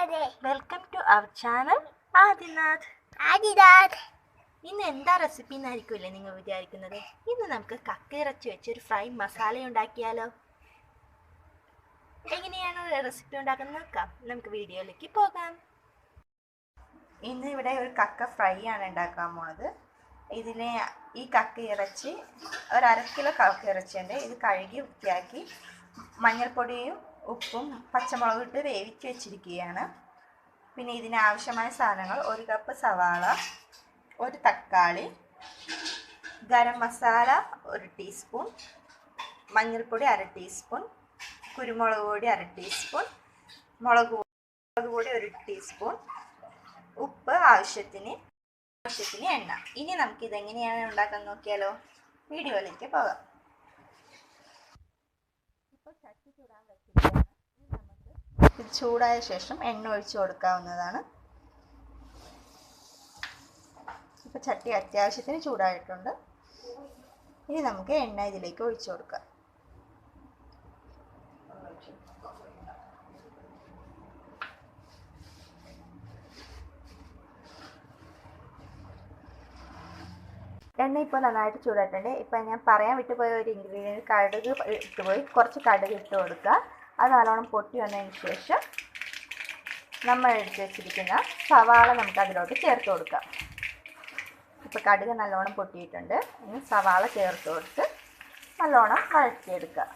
അവർ channel Adinath Adinath. ഇന്ന് എന്താ recipe എന്നായിരിക്കുമല്ലേ നിങ്ങൾ വിചാരിക്കുന്നത്? ഇന്ന് നമുക്ക് കക്കയിറച്ചി ഒരു ഫ്രൈ മസാല ഉണ്ടാക്കിയാലോ? എങ്ങനെയാണ് റെസിപ്പി ഉണ്ടാക്കുന്നത് നോക്കാം. നമുക്ക് വീഡിയോയിലേക്ക് പോകാം. ഇന്ന് ഇവിടെ ഒരു കക്ക ഫ്രൈ ആണ് ഉണ്ടാക്കാൻ പോണത്. ഇതിനെ ഈ കക്ക ഇറച്ചി ഒരു അര കിലോ കക്ക ഇറച്ചിയുണ്ട്. ഇത് കഴുകി വൃത്തിയാക്കി മഞ്ഞൾപ്പൊടിയും ഉപ്പും പച്ചമുളകും ഇട്ട് വേവിച്ച് വെച്ചിരിക്കുകയാണ്. പിന്നെ ഇതിനാവശ്യമായ സാധനങ്ങൾ ഒരു കപ്പ് സവാള ഒരു തക്കാളി ഗരം മസാല ഒരു ടീസ്പൂൺ മഞ്ഞൾപ്പൊടി അര ടീസ്പൂൺ കുരുമുളക് പൊടി അര ടീസ്പൂൺ മുളക് മുളക് പൊടി ഒരു ടീസ്പൂൺ ഉപ്പ് ആവശ്യത്തിന് ആവശ്യത്തിന് എണ്ണ. ഇനി നമുക്ക് ഇതെങ്ങനെയാണ് ഉണ്ടാക്കാൻ നോക്കിയാലോ? വീഡിയോയിലേക്ക് പോകാം ഇപ്പോൾ ചട്ടി ചൂടാൻ ഇനി നമുക്ക് ഇത് ചൂടായ ശേഷം എണ്ണ ഒഴിച്ചു കൊടുക്കാവുന്നതാണ്. ഇപ്പോൾ ചട്ടി അത്യാവശ്യത്തിന് ചൂടായിട്ടുണ്ട്. ഇനി നമുക്ക് എണ്ണ ഇതിലേക്ക് ഒഴിച്ചു കൊടുക്കാം. എണ്ണ ഇപ്പോൾ നന്നായിട്ട് ചൂടായിട്ടുണ്ട്. ഇപ്പം ഞാൻ പറയാൻ വിട്ടുപോയ ഒരു ഇൻഗ്രീഡിയന്റ് കടുക് ഇട്ടുപോയി കുറച്ച് കടുക് ഇട്ട് കൊടുക്കുക. അത് നല്ലോണം പൊട്ടി വന്നതിന് ശേഷം നമ്മൾ എടുത്ത് വെച്ചിരിക്കുന്ന സവാള നമുക്ക് അതിലോട്ട് ചേർത്ത് കൊടുക്കാം. ഇപ്പോൾ കടുക് നല്ലോണം പൊട്ടിയിട്ടുണ്ട്. ഇനി സവാള ചേർത്ത് കൊടുത്ത് നല്ലോണം വഴറ്റിയെടുക്കുക.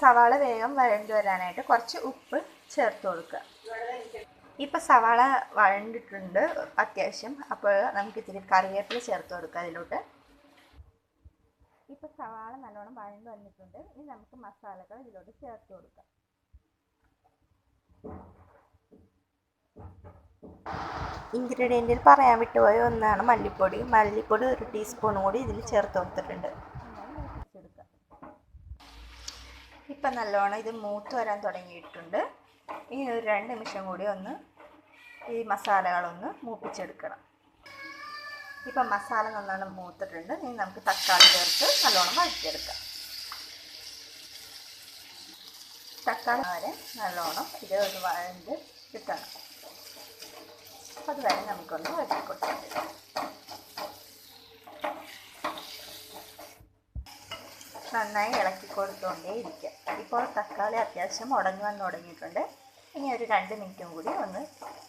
സവാള വേഗം വഴണ്ട് വരാനായിട്ട് കുറച്ച് ഉപ്പ് ചേർത്ത് കൊടുക്കുക. ഇപ്പം സവാള വഴണ്ടിട്ടുണ്ട് അത്യാവശ്യം. അപ്പോൾ നമുക്ക് ഇത്തിരി കറിവേപ്പില ചേർത്ത് കൊടുക്കുക അതിലോട്ട്. ഇപ്പം സവാള നല്ലോണം വഴണ്ട് വന്നിട്ടുണ്ട്. ഇനി നമുക്ക് മസാലകൾ ഇതിലോട്ട് ചേർത്ത് കൊടുക്കാം. ഇൻഗ്രീഡിയന്റിൽ പറയാൻ വിട്ടുപോയ ഒന്നാണ് മല്ലിപ്പൊടി. മല്ലിപ്പൊടി ഒരു ടീസ്പൂൺ കൂടി ഇതിൽ ചേർത്ത് കൊടുത്തിട്ടുണ്ട്. ഇപ്പം നല്ലോണം ഇത് മൂത്ത് വരാൻ തുടങ്ങിയിട്ടുണ്ട്. ഇനി ഒരു രണ്ട് നിമിഷം കൂടി ഒന്ന് ഈ മസാലകളൊന്ന് മൂപ്പിച്ചെടുക്കണം. ഇപ്പം മസാല നല്ലോണം മൂത്തിട്ടുണ്ട്. ഇനി നമുക്ക് തക്കാളി ചേർത്ത് നല്ലോണം വഴറ്റിയെടുക്കാം. തക്കാളി വരെ നല്ലോണം ഇത് ഒരു വഴണ്ട് കിട്ടണം. അതുവരെ നമുക്കൊന്ന് വഴറ്റി കൊടുക്കാം നന്നായി ഇളക്കി കൊടുത്തുകൊണ്ടേ ഇരിക്കാം. ഇപ്പോൾ തക്കാളി അത്യാവശ്യം ഉടഞ്ഞു വന്ന് തുടങ്ങിയിട്ടുണ്ട്. ഇനി ഒരു രണ്ട് മിനിറ്റും കൂടി ഒന്ന്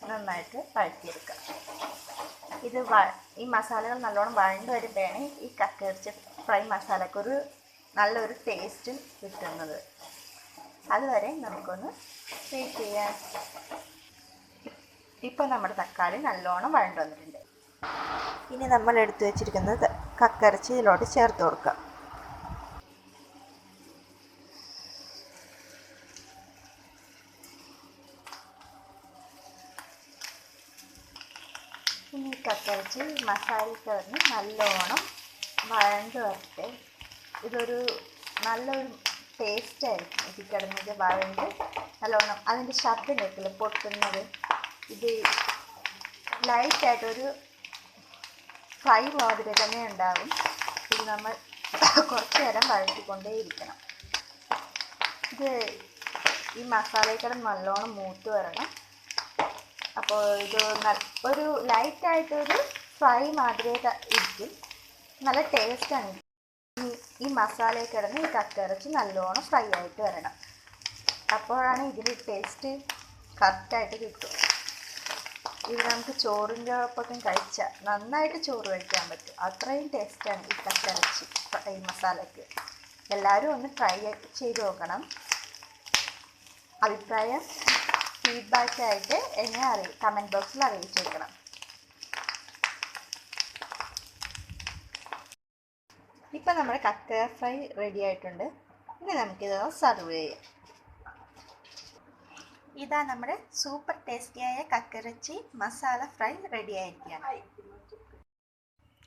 നന്നായിട്ട് വഴറ്റിയെടുക്കാം. ഇത് ഈ മസാലകൾ നല്ലോണം വഴണ്ട് വരുമ്പോഴാണ് ഈ കക്കരിച്ച ഫ്രൈ മസാലക്കൊരു നല്ലൊരു ടേസ്റ്റ് കിട്ടുന്നത്. അതുവരെ നമുക്കൊന്ന് വെയിറ്റ് ചെയ്യാം. ഇപ്പോൾ നമ്മുടെ തക്കാളി നല്ലോണം വഴണ്ട് വന്നിട്ടുണ്ട്. ഇനി നമ്മൾ എടുത്തു വെച്ചിരിക്കുന്നത് കക്കയിറച്ചി ഇതിലോട്ട് ചേർത്ത് കൊടുക്കാം. ഇനി കക്കരച്ച് മസാല കിടന്ന് നല്ലോണം വഴണ്ട് വരട്ടെ. ഇതൊരു നല്ലൊരു ടേസ്റ്റായിരിക്കും ഇത് കിടന്നത് വഴണ്ട് നല്ലോണം അതിന്റെ ശബ്ദം കേൾക്കില്ല? പൊട്ടുന്നത്. ഇത് ലൈറ്റായിട്ടൊരു ഫ്രൈ മാതിരി തന്നെ ഉണ്ടാകും ഇത് നമ്മൾ കുറച്ച് നേരം വഴറ്റിക്കൊണ്ടേ ഇരിക്കണം ഇത് ഈ മസാലയിൽ കിടന്ന് നല്ലോണം മൂത്ത് വരണം. അപ്പോൾ ഇത് ഒരു ലൈറ്റായിട്ടൊരു ഫ്രൈ മാതിരിയൊക്കെ ഇരിക്കും. നല്ല ടേസ്റ്റാണ് ഈ ഈ മസാലയിൽ കിടന്ന് ഈ കക്കിറച്ചി നല്ലോണം ഫ്രൈ ആയിട്ട് വരണം. അപ്പോഴാണ് ഇതിൽ ടേസ്റ്റ് കറക്റ്റായിട്ട് കിട്ടും ഇത് നമുക്ക് ചോറിന്റെ ഒപ്പം കഴിച്ചാൽ നന്നായിട്ട് ചോറ് കഴിക്കാൻ പറ്റും. അത്രയും ടേസ്റ്റാണ് ഈ കക്കിറച്ചി ഫ്രൈ മസാലയ്ക്ക്. എല്ലാവരും ഒന്ന് ട്രൈ ചെയ്ത് നോക്കണം. അഭിപ്രായം? ഫീഡ്ബാക്ക് ആയിട്ട് എന്നെ അറി കമന്റ് ബോക്സിൽ അറിയിച്ചേക്കണം ഇപ്പം നമ്മുടെ കക്ക ഫ്രൈ റെഡി ആയിട്ടുണ്ട്. ഇനി നമുക്കിത് സർവ് ചെയ്യാം. ഇതാ നമ്മുടെ സൂപ്പർ ടേസ്റ്റിയായ കക്കിറച്ചി മസാല ഫ്രൈ റെഡി ആയിരിക്കുകയാണ്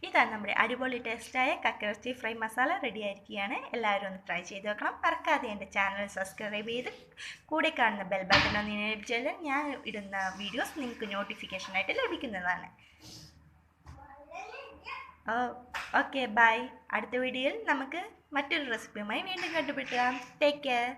ഇതാ നമ്മുടെ അടിപൊളി ടേസ്റ്റായ കക്കിറച്ചി ഫ്രൈ മസാല റെഡി ആയിരിക്കുകയാണ്. എല്ലാവരും ഒന്ന് ട്രൈ ചെയ്ത് നോക്കണം. മറക്കാതെ എന്റെ ചാനൽ സബ്സ്ക്രൈബ് ചെയ്ത് കൂടെ കാണുന്ന ബെൽ ബട്ടൺ ഒന്ന് എനേബിൾ ഞാൻ ഇടുന്ന വീഡിയോസ് നിങ്ങൾക്ക് നോട്ടിഫിക്കേഷനായിട്ട് ലഭിക്കുന്നതാണ്. ഓക്കെ ബൈ അടുത്ത വീഡിയോയിൽ നമുക്ക് മറ്റൊരു റെസിപ്പിയുമായി വീണ്ടും കണ്ടുപിടിക്കാം ടേക്ക് കെയർ